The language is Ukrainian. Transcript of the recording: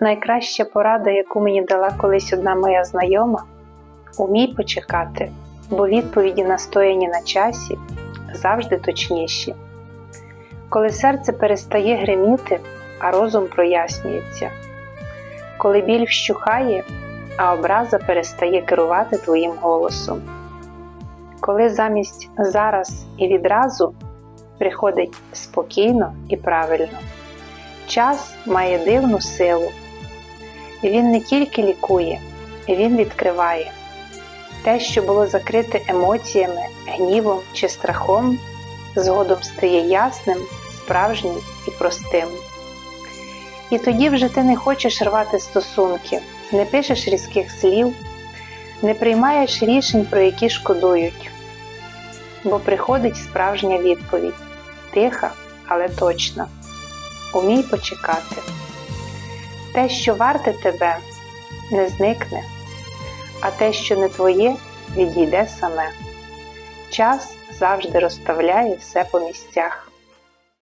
Найкраща порада, яку мені дала колись одна моя знайома, умій почекати, бо відповіді настояні на часі завжди точніші. Коли серце перестає гриміти, а розум прояснюється, коли біль вщухає, а образа перестає керувати твоїм голосом, коли замість зараз і відразу приходить спокійно і правильно. Час має дивну силу. Він не тільки лікує, він відкриває. Те, що було закрите емоціями, гнівом чи страхом, згодом стає ясним, справжнім і простим. І тоді вже ти не хочеш рвати стосунки, не пишеш різких слів, не приймаєш рішень, про які шкодують, бо приходить справжня відповідь тиха, але точна. Умій почекати. Те, що варте тебе, не зникне, а те, що не твоє, відійде саме. Час завжди розставляє все по місцях.